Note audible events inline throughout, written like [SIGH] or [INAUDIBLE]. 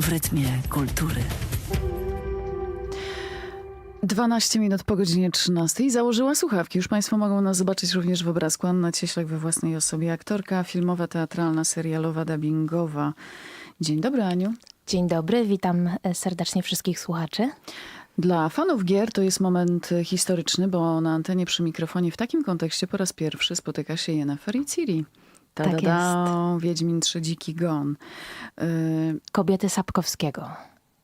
w rytmie kultury. 12 minut po godzinie 13 i założyła słuchawki. Już Państwo mogą nas zobaczyć również w obrazku. Anna Cieślak we własnej osobie. Aktorka filmowa, teatralna, serialowa, dubbingowa. Dzień dobry, Aniu. Dzień dobry, witam e, serdecznie wszystkich słuchaczy. Dla fanów gier to jest moment e, historyczny, bo na antenie przy mikrofonie w takim kontekście po raz pierwszy spotyka się Yennefer i Ciri. Tak Ta-da-da, Wiedźmin Trzy Dziki Gon. Y, Kobiety Sapkowskiego,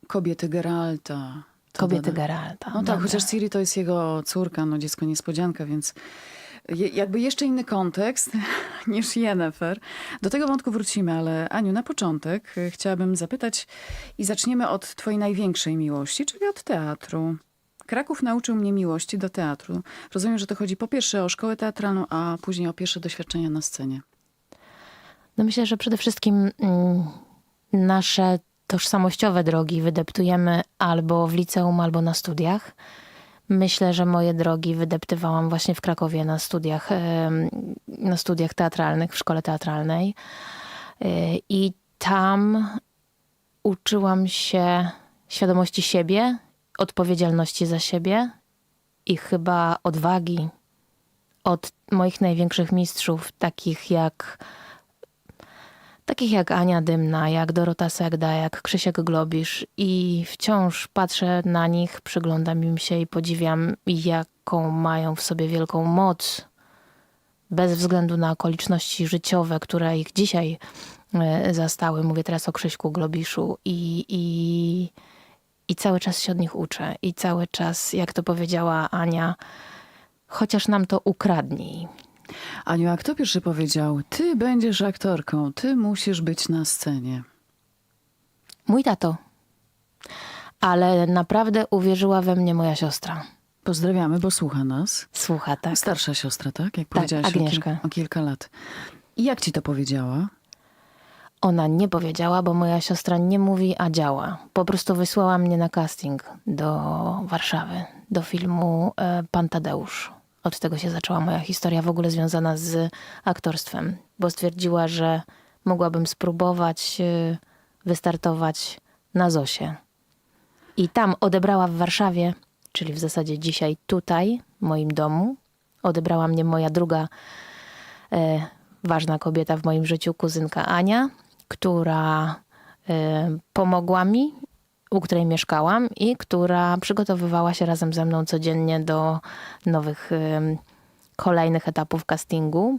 kobiety Geralta. kobiety Ta-da-da. Geralta. No tak, Dobra. chociaż Ciri to jest jego córka, no dziecko niespodzianka, więc je, jakby jeszcze inny kontekst [LAUGHS] niż Yennefer. Do tego wątku wrócimy, ale Aniu, na początek y, chciałabym zapytać i zaczniemy od twojej największej miłości, czyli od teatru. Kraków nauczył mnie miłości do teatru. Rozumiem, że to chodzi po pierwsze o szkołę teatralną, a później o pierwsze doświadczenia na scenie. No myślę, że przede wszystkim mm, nasze tożsamościowe drogi wydeptujemy albo w liceum, albo na studiach. Myślę, że moje drogi wydeptywałam właśnie w Krakowie na studiach, na studiach teatralnych, w szkole teatralnej. Y, I tam uczyłam się świadomości siebie, odpowiedzialności za siebie i chyba odwagi od moich największych mistrzów, takich jak takich jak Ania Dymna, jak Dorota Segda, jak Krzysiek Globisz i wciąż patrzę na nich, przyglądam im się i podziwiam, jaką mają w sobie wielką moc, bez względu na okoliczności życiowe, które ich dzisiaj e, zastały. Mówię teraz o Krzyśku Globiszu i, i, i cały czas się od nich uczę i cały czas, jak to powiedziała Ania, chociaż nam to ukradnij. Aniu, a kto pierwszy powiedział, ty będziesz aktorką, ty musisz być na scenie? Mój tato. Ale naprawdę uwierzyła we mnie moja siostra. Pozdrawiamy, bo słucha nas. Słucha, tak. Starsza siostra, tak? Jak powiedziałaś, o, Agnieszka. o kilka lat. I jak ci to powiedziała? Ona nie powiedziała, bo moja siostra nie mówi, a działa. Po prostu wysłała mnie na casting do Warszawy, do filmu e, Pan Tadeusz. Od tego się zaczęła moja historia w ogóle związana z aktorstwem, bo stwierdziła, że mogłabym spróbować e, wystartować na Zosie. I tam odebrała w Warszawie, czyli w zasadzie dzisiaj tutaj, w moim domu, odebrała mnie moja druga e, ważna kobieta w moim życiu, kuzynka Ania, która e, pomogła mi, u której mieszkałam i która przygotowywała się razem ze mną codziennie do nowych, kolejnych etapów castingu.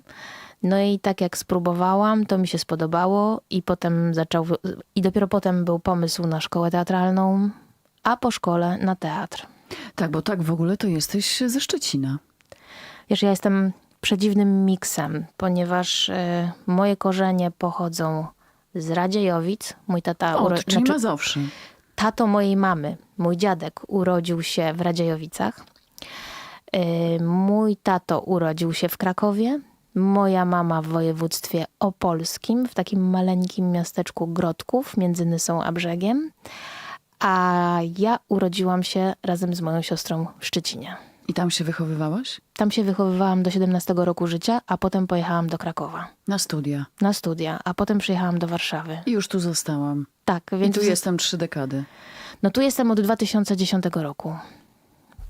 No i tak jak spróbowałam, to mi się spodobało i potem zaczął, i dopiero potem był pomysł na szkołę teatralną, a po szkole na teatr. Tak, bo tak w ogóle to jesteś ze Szczecina. Wiesz, ja jestem przedziwnym miksem, ponieważ e, moje korzenie pochodzą z Radziejowic. Mój tata, O, uro- czyli znaczy, Mazowszy. Tato mojej mamy, mój dziadek urodził się w Radziejowicach. E, Mój tato urodził się w Krakowie. Moja mama w województwie opolskim, w takim maleńkim miasteczku Grodków między Nysą a Brzegiem. A ja urodziłam się razem z moją siostrą w Szczecinie. I tam się wychowywałaś? Tam się wychowywałam do 17 roku życia, a potem pojechałam do Krakowa Na studia. na studia, a potem przyjechałam do Warszawy. I już tu zostałam. Tak, I więc tu jestem trzy dekady. no tu jestem od 2010 roku.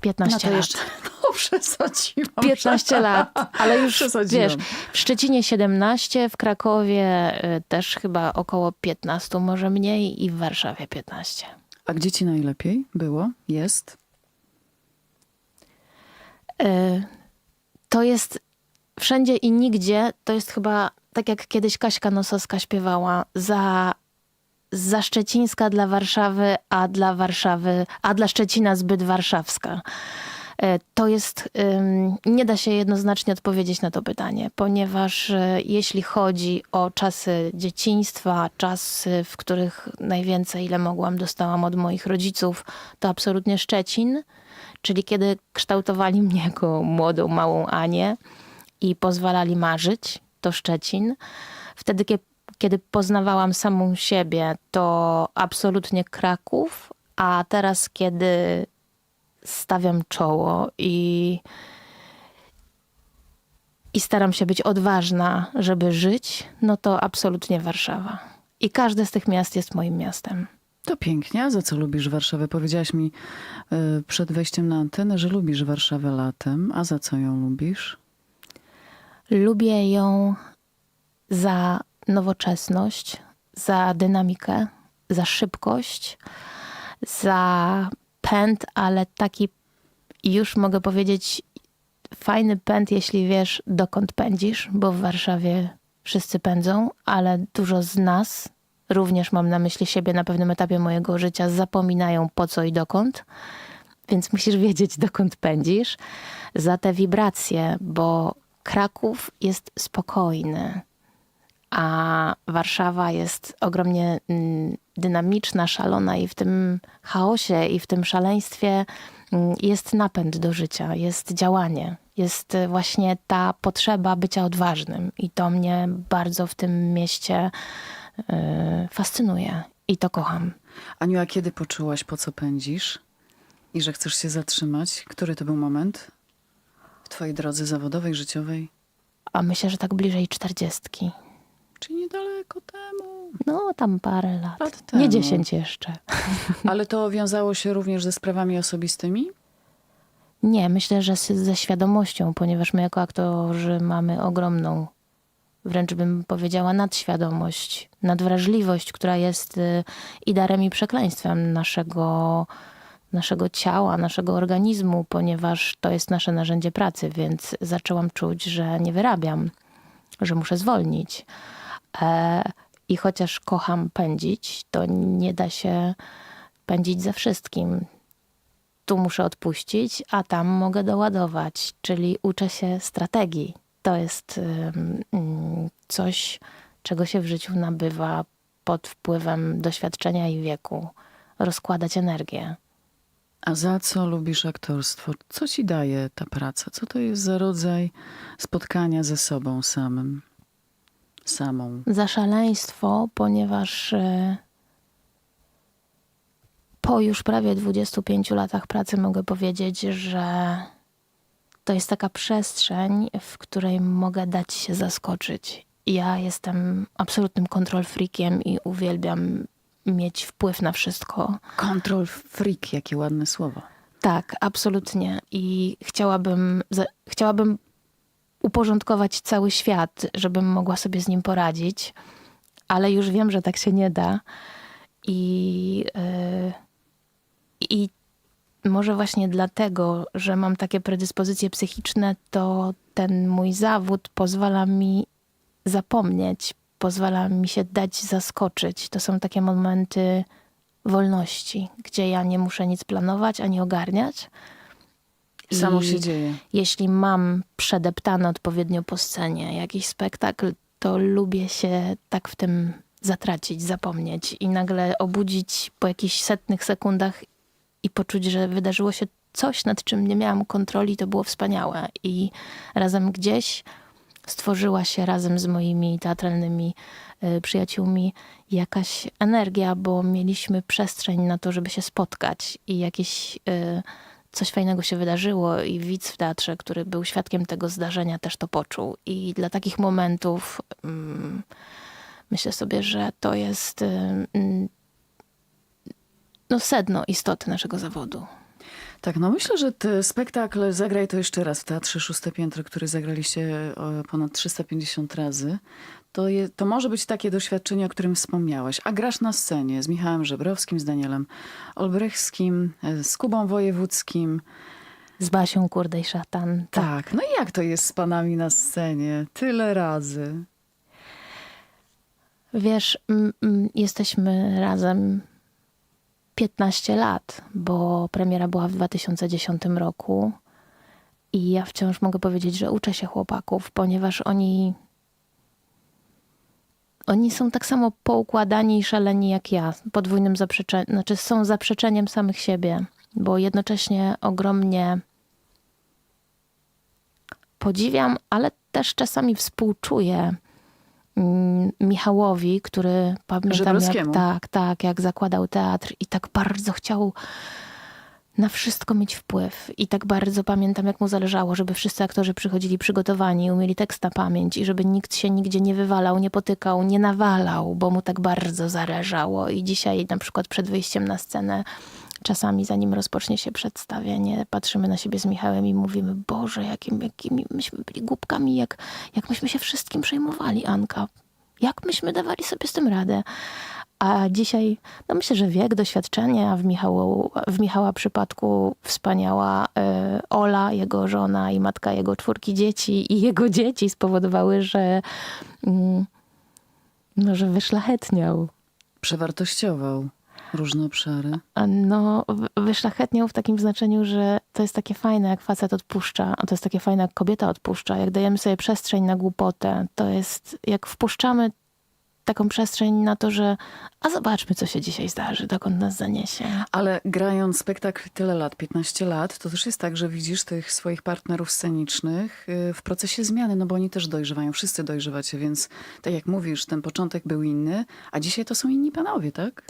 15 No to lat. [LAUGHS] No przesadziłam. 15 lat, ale już Przesadziłam. wiesz, w Szczecinie 17, w Krakowie y, też chyba około 15, może mniej i w Warszawie 15. A gdzie ci najlepiej było? Jest? Y, To jest wszędzie i nigdzie, to jest chyba tak jak kiedyś Kaśka Nosowska śpiewała, za, za Szczecińska dla Warszawy, a dla Warszawy, a dla Szczecina zbyt warszawska. Y, To jest, nie da się jednoznacznie odpowiedzieć na to pytanie, ponieważ y, jeśli chodzi o czasy dzieciństwa, czasy, w których najwięcej, ile mogłam, dostałam od moich rodziców, to absolutnie Szczecin czyli kiedy kształtowali mnie jako młodą, małą Anię i pozwalali marzyć, to Szczecin. Wtedy, kie- kiedy poznawałam samą siebie, to absolutnie Kraków, a teraz, kiedy stawiam czoło i, i staram się być odważna, żeby żyć, no to absolutnie Warszawa. I każde z tych miast jest moim miastem. To pięknie. A za co lubisz Warszawę? Powiedziałaś mi y, przed wejściem na antenę, że lubisz Warszawę latem. A za co ją lubisz? Lubię ją za nowoczesność, za dynamikę, za szybkość, za pęd, ale taki już mogę powiedzieć fajny pęd, jeśli wiesz dokąd pędzisz, bo w Warszawie wszyscy pędzą, ale dużo z nas, również mam na myśli siebie na pewnym etapie mojego życia, zapominają po co i dokąd. Więc musisz wiedzieć, dokąd pędzisz. Za te wibracje, bo Kraków jest spokojny, a Warszawa jest ogromnie mm, dynamiczna, szalona i w tym chaosie i w tym szaleństwie mm, jest napęd do życia, jest działanie, jest y, właśnie ta potrzeba bycia odważnym i to mnie bardzo w tym mieście fascynuje i to kocham. Aniu, a kiedy poczułaś, po co pędzisz? I że chcesz się zatrzymać? Który to był moment w twojej drodze zawodowej, życiowej? A myślę, że tak bliżej czterdziestki. Czy niedaleko temu? No, tam parę lat. Lat temu. Nie dziesięć jeszcze. [LAUGHS] Ale to wiązało się również ze sprawami osobistymi? Nie, myślę, że ze świadomością, ponieważ my jako aktorzy mamy ogromną, wręcz bym powiedziała, nadświadomość, nadwrażliwość, która jest y, i darem, i przekleństwem naszego, naszego ciała, naszego organizmu, ponieważ to jest nasze narzędzie pracy, więc zaczęłam czuć, że nie wyrabiam, że muszę zwolnić. E, I chociaż kocham pędzić, to nie da się pędzić ze wszystkim tu muszę odpuścić, a tam mogę doładować, czyli uczę się strategii. To jest ym, coś, czego się w życiu nabywa pod wpływem doświadczenia i wieku. Rozkładać energię. A za co lubisz aktorstwo? Co ci daje ta praca? Co to jest za rodzaj spotkania ze sobą samym? Samą. Za szaleństwo, ponieważ y, po już prawie 25 latach pracy mogę powiedzieć, że to jest taka przestrzeń, w której mogę dać się zaskoczyć. Ja jestem absolutnym kontrol freakiem i uwielbiam mieć wpływ na wszystko. Control freak, jakie ładne słowo. Tak, absolutnie. I chciałabym, za- chciałabym uporządkować cały świat, żebym mogła sobie z nim poradzić, ale już wiem, że tak się nie da. I, yy, i może właśnie dlatego, że mam takie predyspozycje psychiczne, to ten mój zawód pozwala mi zapomnieć, pozwala mi się dać zaskoczyć. To są takie momenty wolności, gdzie ja nie muszę nic planować ani ogarniać. Samo I się dzieje. Jeśli mam przedeptane odpowiednio po scenie jakiś spektakl, to lubię się tak w tym zatracić, zapomnieć i nagle obudzić po jakichś setnych sekundach i poczuć, że wydarzyło się coś, nad czym nie miałam kontroli, to było wspaniałe. I razem gdzieś stworzyła się razem z moimi teatralnymi y, przyjaciółmi jakaś energia, bo mieliśmy przestrzeń na to, żeby się spotkać i jakieś y, coś fajnego się wydarzyło i widz w teatrze, który był świadkiem tego zdarzenia, też to poczuł. I dla takich momentów mm, myślę sobie, że to jest y, mm, no, sedno istoty naszego zawodu. Tak, no myślę, że ten spektakl Zagraj to jeszcze raz w Teatrze Szóste Piętro, który zagraliście ponad 350 razy. To, je, to może być takie doświadczenie, o którym wspomniałeś. A grasz na scenie z Michałem Żebrowskim, z Danielem Olbrychskim, e, z Kubą Wojewódzkim. Z Basią Kurdej Szatan. Tak. No i jak to jest z panami na scenie? Tyle razy. Wiesz, jesteśmy razem 15 lat, bo premiera była w 2010 roku. I ja wciąż mogę powiedzieć, że uczę się chłopaków, ponieważ oni. Oni są tak samo poukładani i szaleni jak ja. Podwójnym zaprzeczeniem, znaczy są zaprzeczeniem samych siebie, bo jednocześnie ogromnie podziwiam, ale też czasami współczuję Michałowi, który pamiętam jak, tak, tak, jak zakładał teatr i tak bardzo chciał na wszystko mieć wpływ. I tak bardzo pamiętam, jak mu zależało, żeby wszyscy aktorzy przychodzili przygotowani, umieli tekst na pamięć i żeby nikt się nigdzie nie wywalał, nie potykał, nie nawalał, bo mu tak bardzo zależało. I dzisiaj na przykład przed wyjściem na scenę czasami zanim rozpocznie się przedstawienie, patrzymy na siebie z Michałem i mówimy, Boże, jakim, jakimi myśmy byli głupkami, jak, jak myśmy się wszystkim przejmowali, Anka. Jak myśmy dawali sobie z tym radę. A dzisiaj, no myślę, że wiek, doświadczenie, a w, Michału, w Michała przypadku wspaniała e, Ola, jego żona i matka jego czwórki dzieci i jego dzieci spowodowały, że, mm, no, że wyszlachetniał. Przewartościował różne obszary. No, wy- wyszlachetniał w takim znaczeniu, że to jest takie fajne, jak facet odpuszcza, a to jest takie fajne, jak kobieta odpuszcza. Jak dajemy sobie przestrzeń na głupotę, to jest, jak wpuszczamy taką przestrzeń na to, że a zobaczmy, co się dzisiaj zdarzy, dokąd nas zaniesie. Ale grając spektakl tyle lat, 15 lat, to też jest tak, że widzisz tych swoich partnerów scenicznych y, w procesie zmiany, no bo oni też dojrzewają, wszyscy dojrzewacie, więc tak jak mówisz, ten początek był inny, a dzisiaj to są inni panowie, tak?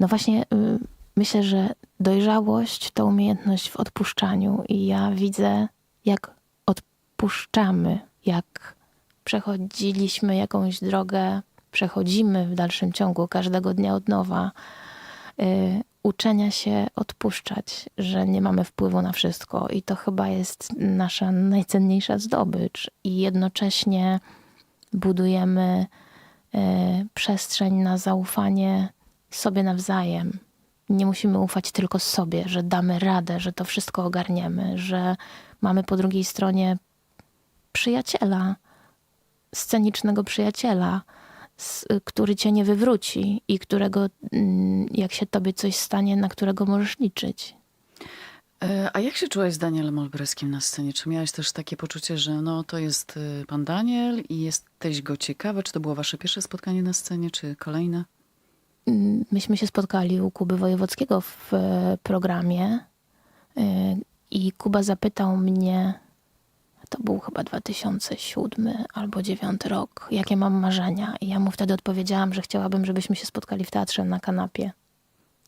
No właśnie, y, myślę, że dojrzałość to umiejętność w odpuszczaniu i ja widzę, jak odpuszczamy, jak przechodziliśmy jakąś drogę, przechodzimy w dalszym ciągu każdego dnia od nowa, y, uczenia się odpuszczać, że nie mamy wpływu na wszystko i to chyba jest nasza najcenniejsza zdobycz i jednocześnie budujemy y, przestrzeń na zaufanie sobie nawzajem. Nie musimy ufać tylko sobie, że damy radę, że to wszystko ogarniemy, że mamy po drugiej stronie przyjaciela, scenicznego przyjaciela, który cię nie wywróci i którego, mm, jak się tobie coś stanie, na którego możesz liczyć. E, A jak się czułaś z Danielem Olbreskim na scenie? Czy miałaś też takie poczucie, że no to jest y, pan Daniel i jesteś go ciekawa? Czy to było wasze pierwsze spotkanie na scenie, czy kolejne? Myśmy się spotkali u Kuby Wojewódzkiego w e, programie y, i Kuba zapytał mnie, to był chyba 2007 albo 2009 rok, jakie mam marzenia. I ja mu wtedy odpowiedziałam, że chciałabym, żebyśmy się spotkali w teatrze na kanapie.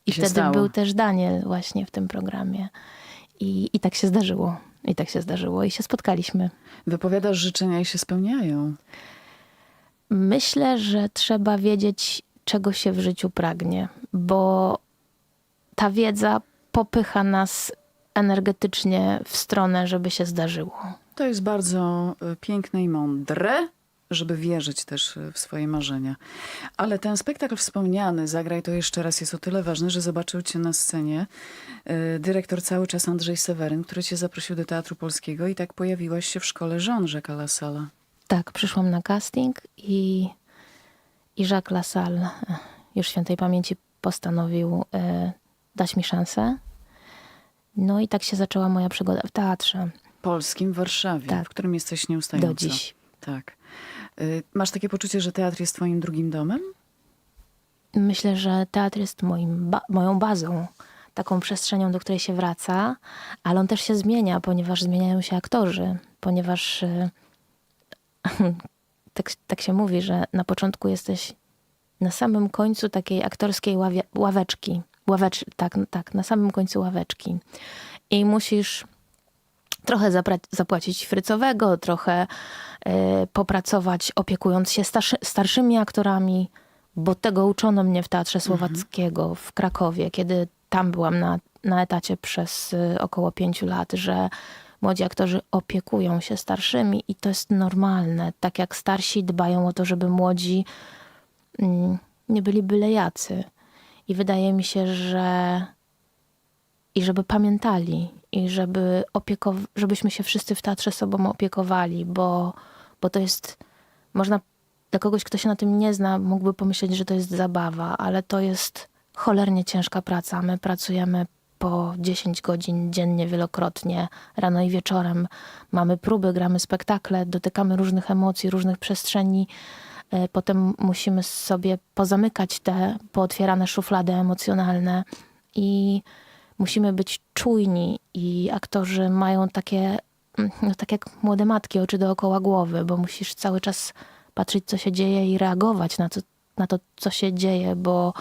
I I wtedy stało. był też Daniel właśnie w tym programie. I, I tak się zdarzyło. I tak się zdarzyło. I się spotkaliśmy. Wypowiadasz życzenia i się spełniają. Myślę, że trzeba wiedzieć, czego się w życiu pragnie, bo ta wiedza popycha nas energetycznie w stronę, żeby się zdarzyło. To jest bardzo y, piękne i mądre, żeby wierzyć też y, w swoje marzenia. Ale ten spektakl wspomniany, Zagraj to jeszcze raz, jest o tyle ważny, że zobaczył cię na scenie y, dyrektor cały czas Andrzej Seweryn, który cię zaprosił do Teatru Polskiego i tak pojawiłaś się w szkole żon Rzeka Lasala. Tak, przyszłam na casting i, i Jacques Lassalle, eh, już świętej pamięci, postanowił e, dać mi szansę. No i tak się zaczęła moja przygoda w teatrze. Polskim w Warszawie, Tak. w którym jesteś nieustająco. Do dziś. Tak. Y, Masz takie poczucie, że teatr jest twoim drugim domem? Myślę, że teatr jest moim ba- moją bazą, taką przestrzenią, do której się wraca, ale on też się zmienia, ponieważ zmieniają się aktorzy, ponieważ e, tak, tak się mówi, że na początku jesteś na samym końcu takiej aktorskiej ławie, ławeczki. Ławecz, tak, tak, na samym końcu ławeczki. I musisz trochę zapłacić frycowego, trochę e, popracować opiekując się starszy, starszymi aktorami, bo tego uczono mnie w Teatrze Słowackiego w Krakowie, kiedy tam byłam na, na etacie przez y, około pięciu lat, że młodzi aktorzy opiekują się starszymi i to jest normalne. Tak jak starsi dbają o to, żeby młodzi mm, nie byli byle jacy. I wydaje mi się, że i żeby pamiętali, i żeby opiekow- żebyśmy się wszyscy w teatrze sobą opiekowali, bo, bo to jest, można dla kogoś, kto się na tym nie zna, mógłby pomyśleć, że to jest zabawa, ale to jest cholernie ciężka praca. My pracujemy po 10 godzin dziennie, wielokrotnie, rano i wieczorem. Mamy próby, gramy spektakle, dotykamy różnych emocji, różnych przestrzeni. E, Potem musimy sobie pozamykać te pootwierane szuflady emocjonalne i musimy być czujni i aktorzy mają takie, no tak jak młode matki, oczy dookoła głowy, bo musisz cały czas patrzeć, co się dzieje i reagować na to, na to co się dzieje, bo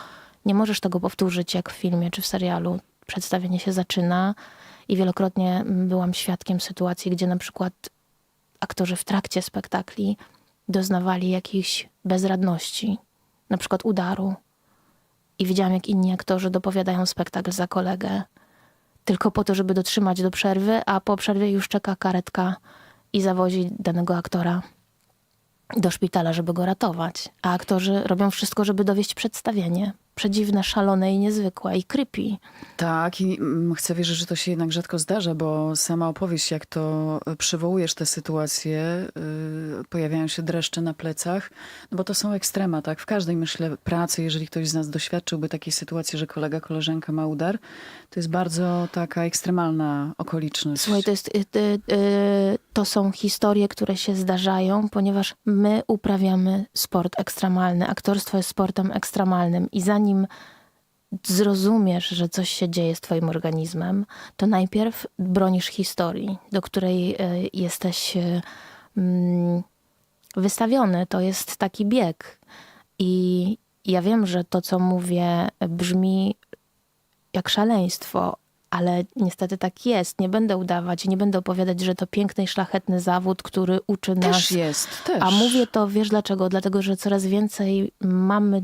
nie możesz tego powtórzyć jak w filmie czy w serialu. Przedstawienie się zaczyna i wielokrotnie mm, byłam świadkiem sytuacji, gdzie na przykład aktorzy w trakcie spektakli doznawali jakiejś bezradności, na przykład udaru. I widziałam, jak inni aktorzy dopowiadają spektakl za kolegę, tylko po to, żeby dotrzymać do przerwy, a po przerwie już czeka karetka i zawozi danego aktora do szpitala, żeby go ratować. A aktorzy robią wszystko, żeby dowieść przedstawienie. Przedziwne, szalone i niezwykłe i creepy. Tak, i mm, chcę wierzyć, że to się jednak rzadko zdarza, bo sama opowieść, jak to y, przywołujesz te sytuacje, yy, pojawiają się dreszcze na plecach, no bo to są ekstrema, tak? W każdej, myślę, pracy, jeżeli ktoś z nas doświadczyłby takiej sytuacji, że kolega, koleżanka ma udar, to jest bardzo taka ekstremalna okoliczność. Słuchaj, to, jest, y, y, y, to są historie, które się zdarzają, ponieważ my uprawiamy sport ekstremalny. Aktorstwo jest sportem ekstremalnym i zanim zrozumiesz, że coś się dzieje z twoim organizmem, to najpierw bronisz historii, do której y, jesteś y, mm, wystawiony. To jest taki bieg. I ja wiem, że to, co mówię, brzmi jak szaleństwo, ale niestety tak jest. Nie będę udawać, nie będę opowiadać, że to piękny i szlachetny zawód, który uczy nas. Też jest, też. A mówię to, wiesz dlaczego? Dlatego, że coraz więcej mamy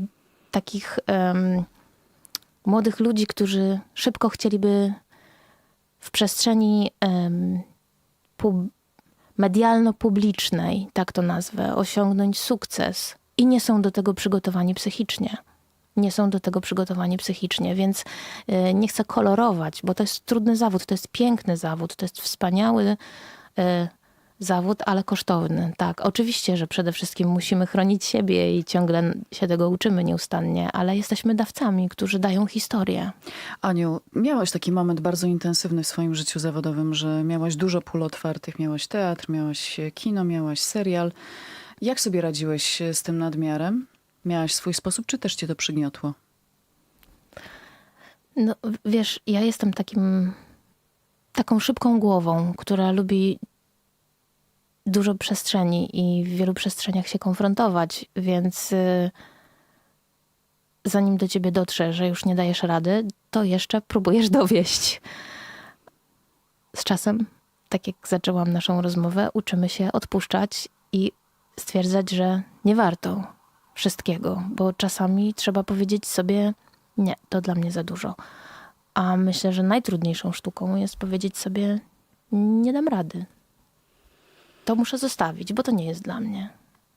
takich em, młodych ludzi, którzy szybko chcieliby w przestrzeni pub- medialno-publicznej, tak to nazwę, osiągnąć sukces i nie są do tego przygotowani psychicznie. Nie są do tego przygotowani psychicznie, więc y, nie chcę kolorować, bo to jest trudny zawód, to jest piękny zawód, to jest wspaniały y, zawód, ale kosztowny. Tak, oczywiście, że przede wszystkim musimy chronić siebie i ciągle się tego uczymy nieustannie, ale jesteśmy dawcami, którzy dają historię. Aniu, miałaś taki moment bardzo intensywny w swoim życiu zawodowym, że miałaś dużo pól otwartych, miałaś teatr, miałaś kino, miałaś serial. Jak sobie radziłeś z tym nadmiarem? Miałaś swój sposób, czy też cię to przygniotło? No, wiesz, ja jestem takim, taką szybką głową, która lubi dużo przestrzeni i w wielu przestrzeniach się konfrontować, więc y, zanim do ciebie dotrze, że już nie dajesz rady, to jeszcze próbujesz [LAUGHS] dowieść. Z czasem, tak jak zaczęłam naszą rozmowę, uczymy się odpuszczać i stwierdzać, że nie warto wszystkiego, bo czasami trzeba powiedzieć sobie: Nie, to dla mnie za dużo. A myślę, że najtrudniejszą sztuką jest powiedzieć sobie: Nie dam rady. To muszę zostawić, bo to nie jest dla mnie.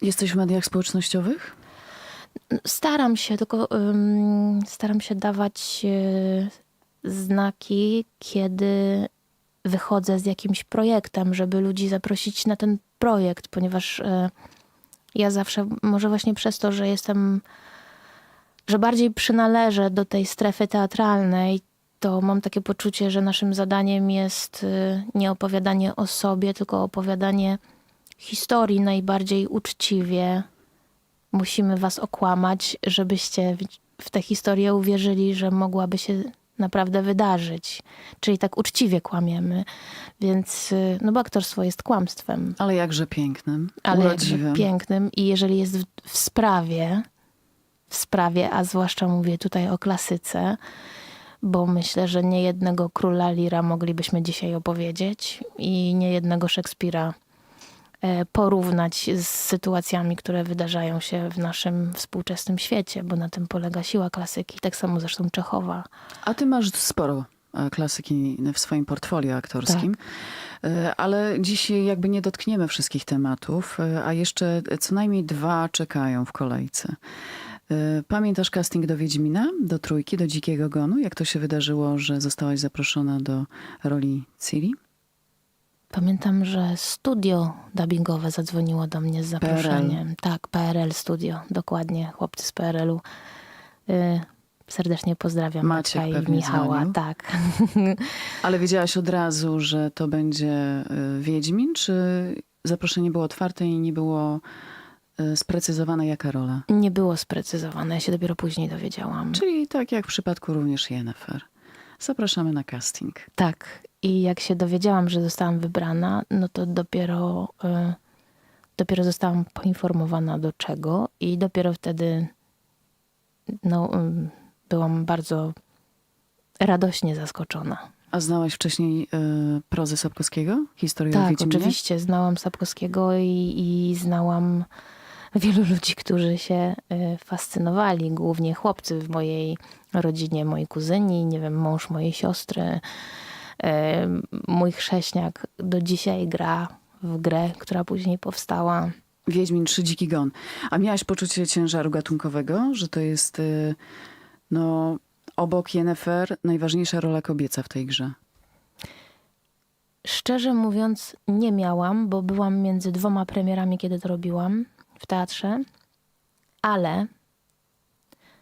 Jesteś w mediach społecznościowych? Staram się, tylko ym, staram się dawać y, znaki, kiedy wychodzę z jakimś projektem, żeby ludzi zaprosić na ten projekt, ponieważ y, ja zawsze, może właśnie przez to, że jestem, że bardziej przynależę do tej strefy teatralnej, to mam takie poczucie, że naszym zadaniem jest y, nie opowiadanie o sobie, tylko opowiadanie historii najbardziej uczciwie. Musimy was okłamać, żebyście w- w tę historię uwierzyli, że mogłaby się naprawdę wydarzyć. Czyli tak uczciwie kłamiemy. Więc, y, no bo aktorstwo jest kłamstwem Ale jakże pięknym, ale urodziwym. jakże pięknym i jeżeli jest w, w sprawie, w sprawie, a zwłaszcza mówię tutaj o klasyce, bo myślę, że nie jednego króla Lira moglibyśmy dzisiaj opowiedzieć i nie jednego Szekspira porównać z sytuacjami, które wydarzają się w naszym współczesnym świecie, bo na tym polega siła klasyki, tak samo zresztą Czechowa. A ty masz sporo e, klasyki w swoim portfolio aktorskim, E, ale dziś jakby nie dotkniemy wszystkich tematów, e, a jeszcze co najmniej dwa czekają w kolejce. E, Pamiętasz casting do Wiedźmina, do Trójki, do Dzikiego Gonu? Jak to się wydarzyło, że zostałaś zaproszona do roli Ciri? Pamiętam, że studio dubbingowe zadzwoniło do mnie z zaproszeniem. Tak, PRL Studio, dokładnie, chłopcy z PRL-u. Y, serdecznie pozdrawiam Maciek Maćka i Michała. dzwonił. Tak. [LAUGHS] Ale wiedziałaś od razu, że to będzie e, Wiedźmin, czy zaproszenie było otwarte i nie było e, sprecyzowane jaka rola? Nie było sprecyzowane, ja się dopiero później dowiedziałam. Czyli tak jak w przypadku również Yennefer. Zapraszamy na casting. Tak. I jak się dowiedziałam, że zostałam wybrana, no to dopiero, y, dopiero zostałam poinformowana do czego i dopiero wtedy no, y, byłam bardzo radośnie zaskoczona. A znałaś wcześniej y, prozę Sapkowskiego? Historię Tak, oczywiście. Znałam Sapkowskiego i, i znałam wielu ludzi, którzy się y, fascynowali. Głównie chłopcy w mojej rodzinie, moi kuzyni, nie wiem, mąż mojej siostry. Mój chrześniak do dzisiaj gra w grę, która później powstała. Wiedźmin 3 Dziki Gon. A miałaś poczucie ciężaru gatunkowego, że to jest y, no, obok Yennefer najważniejsza rola kobieca w tej grze? Szczerze mówiąc, nie miałam, bo byłam między dwoma premierami, kiedy to robiłam w teatrze, ale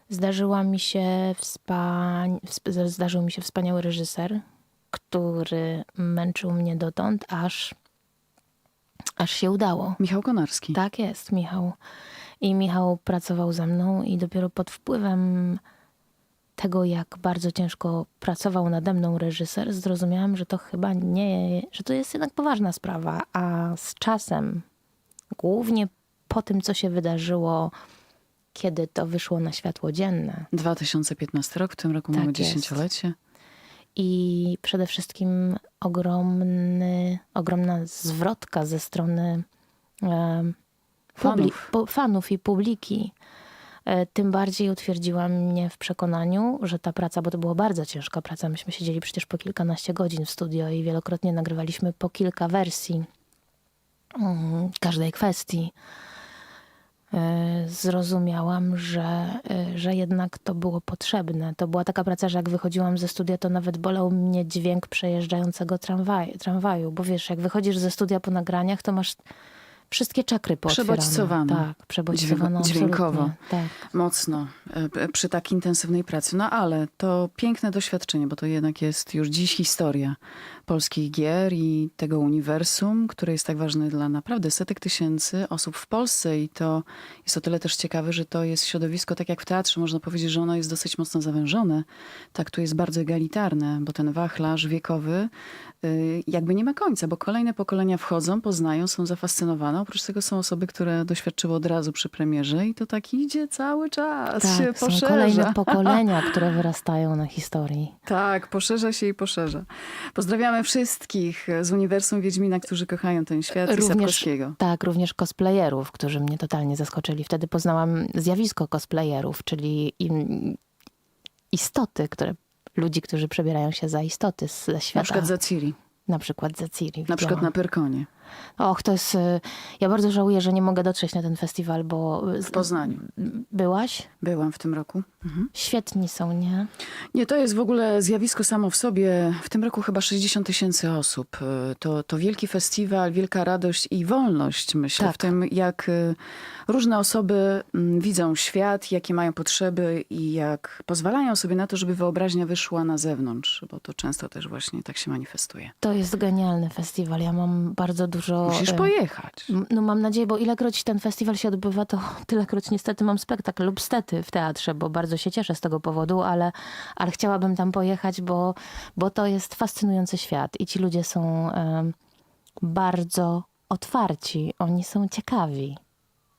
zdarzyła mi się wspa- wsp- zdarzył mi się wspaniały reżyser, który męczył mnie dotąd, aż, aż się udało. Michał Konarski. Tak jest, Michał. I Michał pracował ze mną i dopiero pod wpływem tego, jak bardzo ciężko pracował nade mną reżyser, zrozumiałam, że to chyba nie, że to jest jednak poważna sprawa, a z czasem, głównie po tym, co się wydarzyło, kiedy to wyszło na światło dzienne 2015 rok, w tym roku Tak mamy dziesięciolecie. I przede wszystkim ogromny, ogromna zwrotka ze strony publi- Fanów. fanów i publiki. E, Tym bardziej utwierdziła mnie w przekonaniu, że ta praca, bo to była bardzo ciężka praca, myśmy siedzieli przecież po kilkanaście godzin w studio i wielokrotnie nagrywaliśmy po kilka wersji mm, każdej kwestii. E, Zrozumiałam, że, e, że jednak to było potrzebne. To była taka praca, że jak wychodziłam ze studia, to nawet bolał mnie dźwięk przejeżdżającego tramwaju, tramwaju bo wiesz, jak wychodzisz ze studia po nagraniach, to masz wszystkie czakry. Przebodźcowane. Tak, przebodźcowane Dźwięko- dźwiękowo. Tak. Mocno e, przy tak intensywnej pracy. No ale to piękne doświadczenie, bo to jednak jest już dziś historia polskich gier i tego uniwersum, które jest tak ważne dla naprawdę setek tysięcy osób w Polsce i to jest o tyle też ciekawe, że to jest środowisko, tak jak w teatrze, można powiedzieć, że ono jest dosyć mocno zawężone. Tak, tu jest bardzo egalitarne, bo ten wachlarz wiekowy y, jakby nie ma końca, bo kolejne pokolenia wchodzą, poznają, są zafascynowane. Oprócz tego są osoby, które doświadczyły od razu przy premierze i to tak idzie cały czas, się Tak, są poszerza. kolejne pokolenia, [LAUGHS] które wyrastają na historii. Tak, poszerza się i poszerza. Pozdrawiamy wszystkich z Uniwersum Wiedźmina, którzy kochają ten świat i Sapkowskiego. tak, również cosplayerów, którzy mnie totalnie zaskoczyli. Wtedy poznałam zjawisko cosplayerów, czyli istoty, które, ludzi, którzy przebierają się za istoty ze świata. Na przykład za Ciri, na przykład za Ciri. na przykład na Pyrkonie Och, to jest... y, Ja bardzo żałuję, że nie mogę dotrzeć na ten festiwal, bo... w Poznaniu. Byłaś? Byłam w tym roku. Mhm. Świetni są, nie? Nie, to jest w ogóle zjawisko samo w sobie. W tym roku chyba 60 tysięcy osób. Y, To, to wielki festiwal, wielka radość i wolność, myślę, Tak. w tym jak y, różne osoby mm, widzą świat, jakie mają potrzeby i jak pozwalają sobie na to, żeby wyobraźnia wyszła na zewnątrz, bo to często też właśnie tak się manifestuje. To jest genialny festiwal. Ja mam bardzo dużo... Musisz y, pojechać. No mam nadzieję, bo ilekroć ten festiwal się odbywa, to [LAUGHS] tylekroć niestety mam spektakl lub stety w teatrze, bo bardzo się cieszę z tego powodu, ale, ale chciałabym tam pojechać, bo, bo to jest fascynujący świat i ci ludzie są bardzo otwarci, oni są ciekawi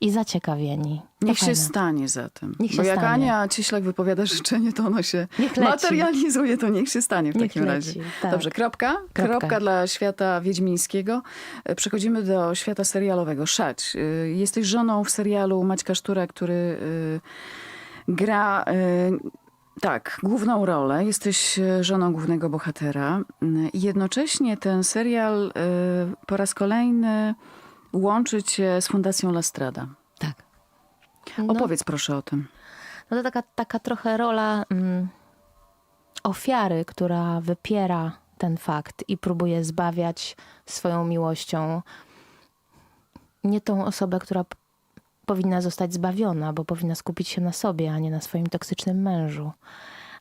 i zaciekawieni. Niech się stanie za tym. Niech się Bo jak stanie. Ania Cieślak wypowiada życzenie, to ono się materializuje, to niech się stanie w Niech takim leci, razie. tak. Dobrze, kropka. kropka. Kropka. dla świata wiedźmińskiego. E, Przechodzimy do świata serialowego. Szać. y, Jesteś żoną w serialu Maćka Sztura, który y, gra... Tak, główną rolę. Jesteś e, żoną głównego bohatera. Jednocześnie ten serial po raz kolejny łączy cię z Fundacją Lastrada. Tak. No, Opowiedz proszę o tym. no to taka, taka trochę rola mm, ofiary, która wypiera ten fakt i próbuje zbawiać swoją miłością nie tą osobę, która powinna zostać zbawiona, bo powinna skupić się na sobie, a nie na swoim toksycznym mężu.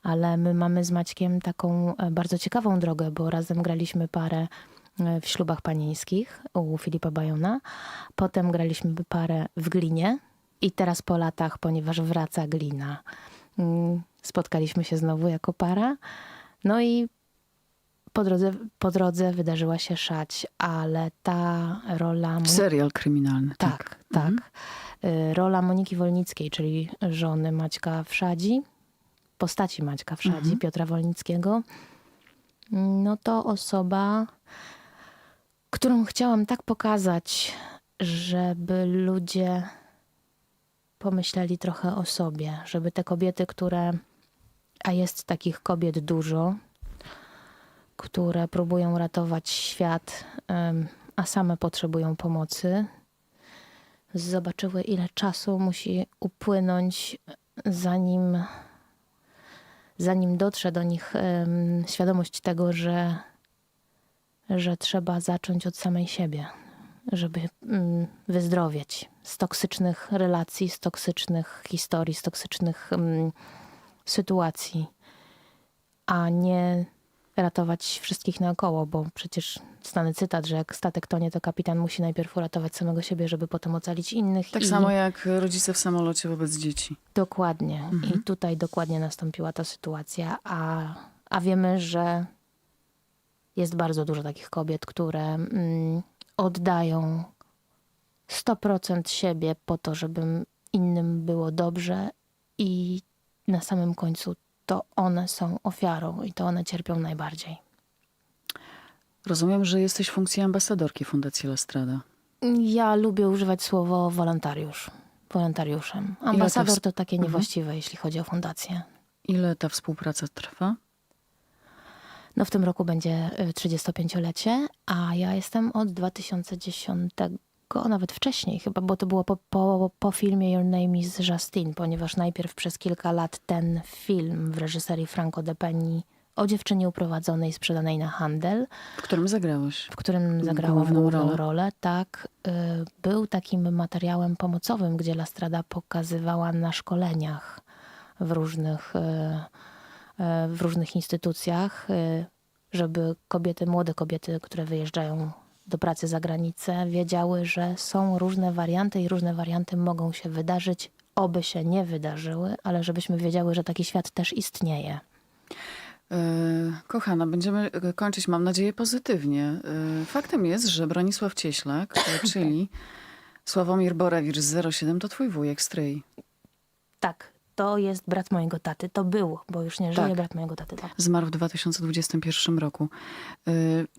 Ale my mamy z Maćkiem taką e, bardzo ciekawą drogę, bo razem graliśmy parę w ślubach panieńskich u Filipa Bajona. Potem graliśmy parę w glinie i teraz po latach, ponieważ wraca glina, mm, spotkaliśmy się znowu jako para. No i po drodze, po drodze wydarzyła się szać, ale ta rola... Serial kryminalny. tak, tak. Y, Rola Moniki Wolnickiej, czyli żony Maćka Wszadzi, postaci Maćka Wszadzi, Mhm. Piotra Wolnickiego, no to osoba, którą chciałam tak pokazać, żeby ludzie pomyśleli trochę o sobie, żeby te kobiety, które, a jest takich kobiet dużo, które próbują ratować świat, a same potrzebują pomocy, zobaczyły, ile czasu musi upłynąć, zanim, zanim dotrze do nich świadomość tego, że, że trzeba zacząć od samej siebie, żeby mm, wyzdrowieć z toksycznych relacji, z toksycznych historii, z toksycznych mm, sytuacji, a nie ratować wszystkich naokoło, bo przecież znany cytat, że jak statek tonie, to kapitan musi najpierw uratować samego siebie, żeby potem ocalić innych. Tak I samo jak rodzice w samolocie wobec dzieci. Dokładnie. I tutaj dokładnie nastąpiła ta sytuacja, a, a wiemy, że jest bardzo dużo takich kobiet, które mm, oddają 100% siebie po to, żeby innym było dobrze i na samym końcu to one są ofiarą i to one cierpią najbardziej. Rozumiem, że jesteś w funkcji ambasadorki Fundacji Lastrada. Ja lubię używać słowo wolontariusz, wolontariuszem. Ambasador ws- to takie Mhm. niewłaściwe, jeśli chodzi o fundację. Ile ta współpraca trwa? No w tym roku będzie y, 35-lecie, a ja jestem od 2010, nawet wcześniej chyba, bo to było po, po, po filmie Your Name is Justine, ponieważ najpierw przez kilka lat ten film w reżyserii Franco De Penny o dziewczynie uprowadzonej, sprzedanej na handel, W którym zagrałaś? w którym zagrałam Główną główną, rolę. rolę. tak, y, był takim materiałem pomocowym, gdzie Lastrada pokazywała na szkoleniach w różnych, y, y, w różnych instytucjach, y, żeby kobiety, młode kobiety, które wyjeżdżają do pracy za granicę, wiedziały, że są różne warianty i różne warianty mogą się wydarzyć, oby się nie wydarzyły, ale żebyśmy wiedziały, że taki świat też istnieje. E, Kochana, będziemy e, kończyć, mam nadzieję, pozytywnie. E, Faktem jest, że Bronisław Cieślak, e, [COUGHS] czyli Sławomir Borewicz z 07 to twój wujek, stryj. Tak, to jest brat mojego taty. To był, bo już nie żyje Tak. brat mojego taty. Tak. Zmarł w 2021 roku. E,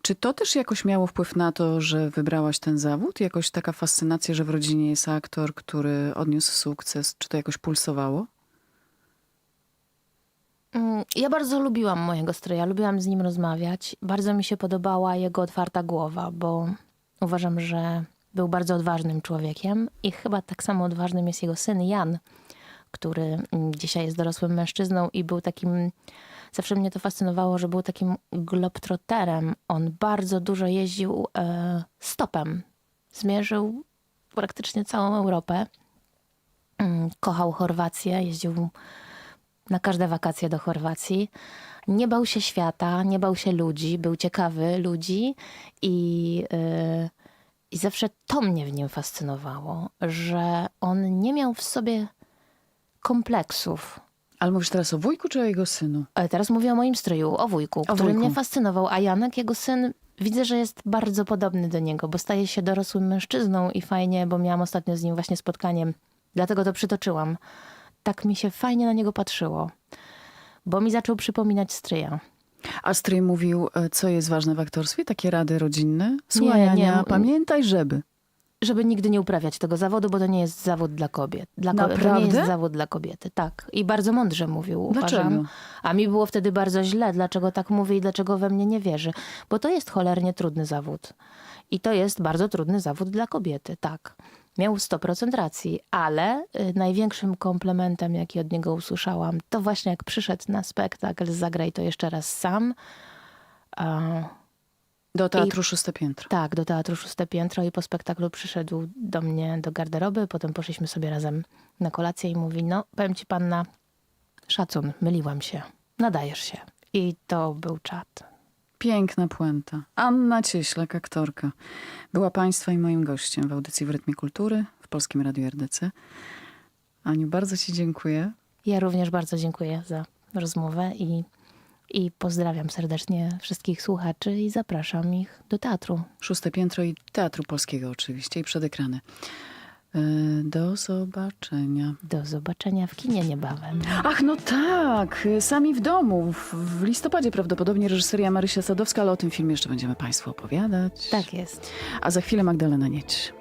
Czy to też jakoś miało wpływ na to, że wybrałaś ten zawód? Jakoś taka fascynacja, że w rodzinie jest aktor, który odniósł sukces? Czy to jakoś pulsowało? Mm, Ja bardzo lubiłam mojego stryja, lubiłam z nim rozmawiać. Bardzo mi się podobała jego otwarta głowa, bo uważam, że był bardzo odważnym człowiekiem i chyba tak samo odważnym jest jego syn Jan, który mm, dzisiaj jest dorosłym mężczyzną i był takim. Zawsze mnie to fascynowało, że był takim globtroterem. On bardzo dużo jeździł e, stopem. Zmierzył praktycznie całą Europę. Mm, Kochał Chorwację, jeździł na każde wakacje do Chorwacji. Nie bał się świata, nie bał się ludzi, był ciekawy ludzi i, yy, i zawsze to mnie w nim fascynowało, że on nie miał w sobie kompleksów. Ale mówisz teraz o wujku czy o jego synu? Ale teraz mówię o moim stryju, o wujku, który wujku. mnie fascynował, a Janek, jego syn, widzę, że jest bardzo podobny do niego, bo staje się dorosłym mężczyzną i fajnie, bo miałam ostatnio z nim właśnie spotkanie, dlatego to przytoczyłam. Tak mi się fajnie na niego patrzyło, bo mi zaczął przypominać stryja. A stryj mówił, e, co jest ważne w aktorstwie? Takie rady rodzinne? Słuchaj, Nie, nie. Pamiętaj, żeby. Żeby nigdy nie uprawiać tego zawodu, bo to nie jest zawód dla kobiet. Dla ko- to nie jest zawód dla kobiety, tak. I bardzo mądrze mówił, Dlaczego? uważam. A mi było wtedy bardzo źle, dlaczego tak mówi i dlaczego we mnie nie wierzy. Bo to jest cholernie trudny zawód. I to jest bardzo trudny zawód dla kobiety, tak. Miał 100% racji, ale y, największym komplementem, jaki od niego usłyszałam, to właśnie jak przyszedł na spektakl Zagraj to jeszcze raz sam. Do teatru Szóste Piętro. tak, do teatru Szóste Piętro i po spektaklu przyszedł do mnie do garderoby, potem poszliśmy sobie razem na kolację i mówi, no powiem ci panna, szacun, myliłam się, nadajesz się. I to był czat. Piękna puenta. Anna Cieślak, aktorka. Była Państwa i moim gościem w audycji w Rytmie Kultury w Polskim Radiu RDC. Aniu, bardzo Ci dziękuję. Ja również bardzo dziękuję za rozmowę i, i pozdrawiam serdecznie wszystkich słuchaczy i zapraszam ich do teatru. Szóste Piętro i Teatru Polskiego oczywiście i przed ekrany. Y, Do zobaczenia. Do zobaczenia w kinie niebawem. Ach, no tak, y, sami w domu. W, w listopadzie prawdopodobnie reżyseria Marysia Sadowska, ale o tym filmie jeszcze będziemy Państwu opowiadać. Tak jest. A za chwilę Magdalena Nieć.